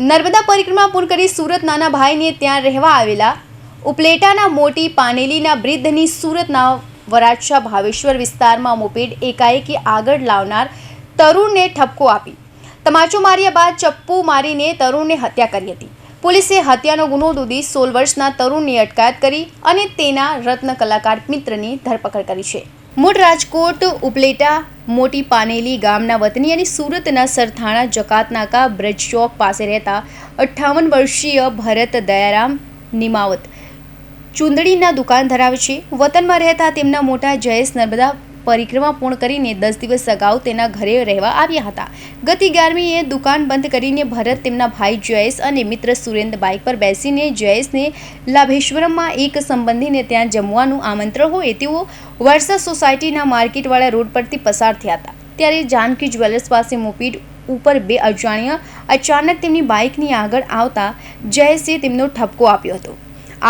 નર્મદા પરિક્રમા પૂર્ણ કરી સુરત નાના ભાઈને ત્યાં રહેવા આવેલા ઉપલેટાના મોટી પાનેલીના વૃદ્ધની સુરતના વરાછા ભાવેશ્વર વિસ્તારમાં મોપેડ એકાએકી આગળ લાવનાર તરુણને ઠપકો આપી. તમાચો માર્યા બાદ ચપ્પુ મારીને તરુણને હત્યા કરી હતી. પોલીસે હત્યાનો ગુનો દૂધી સોળ વર્ષના તરુણની અટકાયત કરી અને તેના રત્ન કલાકાર મિત્રની ધરપકડ કરી છે. મૂળ રાજકોટ, ઉપલેટા, મોટી પાનેલી ગામના વતની અને સુરતના સરથાણા, જકાતનાકા, બ્રજ ચોક પાસે રહેતા અઠ્ઠાવન વર્ષીય ભરત દયારામ નિમાવત. ચૂંદડીના દુકાન ધરાવે છે. વતનમાં રહેતા તેમના મોટા જયેશ નર્મદા પરિક્રમા પૂર્ણ કરીને દસ દિવસ અગાઉ તેના ઘરે રહેવા આવ્યા હતા. ગત ગ્યારમીએ દુકાન બંધ કરીને ભરત તેમના ભાઈ જયેશ અને મિત્ર સુરેન્દ્ર બાઇક પર બેસીને જયેશને લાભેશ્વરમમાં એક સંબંધીને ત્યાં જમવાનું આમંત્રણ હોય તેઓ વર્ષા સોસાયટીના માર્કેટવાળા રોડ પરથી પસાર થયા હતા. ત્યારે જાનકી જ્વેલર્સ પાસે મોપીડ ઉપર બે અજાણ્યા અચાનક તેમની બાઇકની આગળ આવતા જયેશે તેમનો ઠપકો આપ્યો હતો.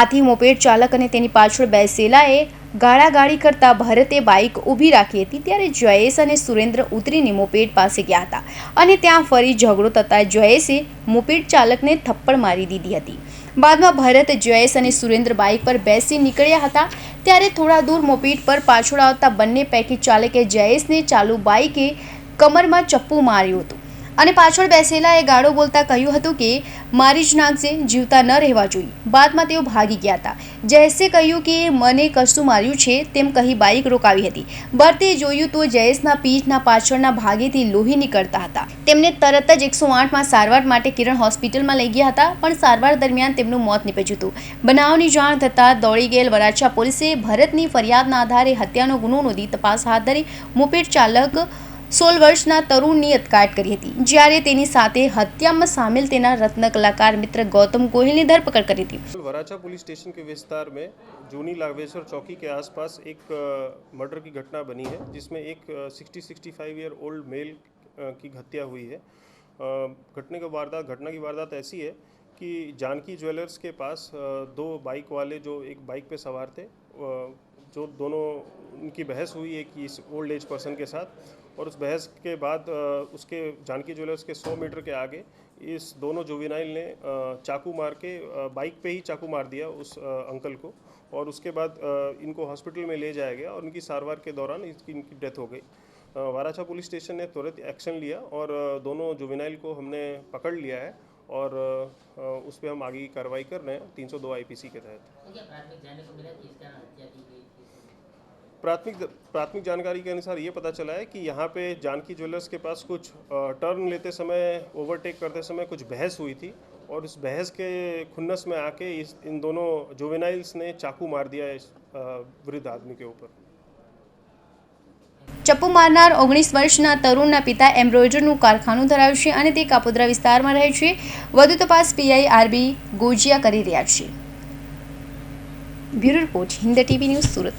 આથી મોપેડ ચાલક અને તેની પાછળ બેસેલાએ ગાળાગાળી કરતા ભરતે બાઇક ઊભી રાખી હતી ત્યારે જયેશ અને સુરેન્દ્ર ઉતરીને મોપેડ પાસે ગયા હતા અને ત્યાં ફરી ઝઘડો થતાં જયેશે મોપેડ ચાલકને થપ્પડ મારી દીધી હતી. બાદમાં ભરત, જયેશ અને સુરેન્દ્ર બાઇક પર બેસી નીકળ્યા હતા ત્યારે થોડા દૂર મોપેડ પર પાછળ આવતા બંને પૈકી ચાલકે જયેશને ચાલુ બાઇકે કમરમાં ચપ્પુ માર્યું હતું. અને પાછળ બેસેલા એ ગાળો બોલતા કહ્યું હતું કે, મારી જ નાખજે, જીવતા ન રહેવા જોઈએ. બાદમાં તેઓ ભાગી ગયા હતા. જયેશે કહ્યું કે, મને કશું માર્યું છે, તેમ કહી બાઇક રોકાવી હતી. બર્તે જોયું તો જયેશના પીઠના પાછળના ભાગેથી લોહી નીકળતા હતા. તેમને તરત જ એકસો આઠમાં સારવાર માટે કિરણ હોસ્પિટલમાં લઈ ગયા હતા, પણ સારવાર દરમિયાન તેમનું મોત નીપજ્યું હતું. બનાવની જાણ થતાં દોડી ગયેલ વરાછા પોલીસે ભરતની ફરિયાદના આધારે હત્યાનો ગુનો નોંધી તપાસ હાથ ધરી. મોપેડ ચાલક સોળ વર્ષના તરુણની અટકાયત કરી હતી જ્યારે તેની સાથે હત્યામાં સામેલ તેના રત્ન કલાકાર મિત્ર ગૌતમ ગોહિલની ધરપકડ કરી હતી वराछा पुलिस स्टेशन के विस्तार में जूनी लागवेश्वर चौकी के आसपास एक अ, मर्डर की घटना बनी है जिसमें एक sixty sixty five year old male अ, की हत्या हुई है अ, घटने का वारदात घटना की वारदात ऐसी है कि जानकी ज्वेलर्स के पास अ, दो बाइक वाले जो एक बाइक पे सवार थे अ, जो दोनों, उनकी बहस हुई एक इस ओल्ड एज पर्सन के साथ और उस बहस के बाद उसके, जानकी ज्वेलर्स के 100 मीटर के आगे इस दोनों जुवेनाइल ने चाकू मार के बाइक पे ही चाकू मार दिया उस अंकल को और उसके बाद इनको हॉस्पिटल में ले जाया गया और उनकी सारवार के दौरान इसकी इनकी डेथ हो गई। वाराछा पुलिस स्टेशन ने तुरंत एक्शन लिया और दोनों जुवेनाइल को हमने पकड़ लिया है और उस पर हम आगे की कार्रवाई कर रहे हैं, तीन सौ दो आई पी सी के तहत क्या प्राथमिक जानने को मिला कि इसका हत्या की गई थी प्राथमिक प्राथमिक जानकारी के अनुसार ये पता चला है कि यहाँ पे जानकी ज्वेलर्स के पास कुछ अ, टर्न लेते समय ओवरटेक करते समय कुछ बहस हुई थी और उस बहस के खुन्नस में आके इस इन दोनों जुवेनाइल्स ने चाकू मार दिया इस अ, वृद्ध आदमी के ऊपर ચપ્પુ મારનાર ઓગણીસ વર્ષના તરુણના પિતા એમ્બ્રોઇડરીનું કારખાનું ધરાવે છે અને તે કાપોદ્રા વિસ્તારમાં રહે છે વધુ તપાસ પીઆઈ આરબી ગોજિયા કરી રહ્યા છે bureau report Hind TV news Surat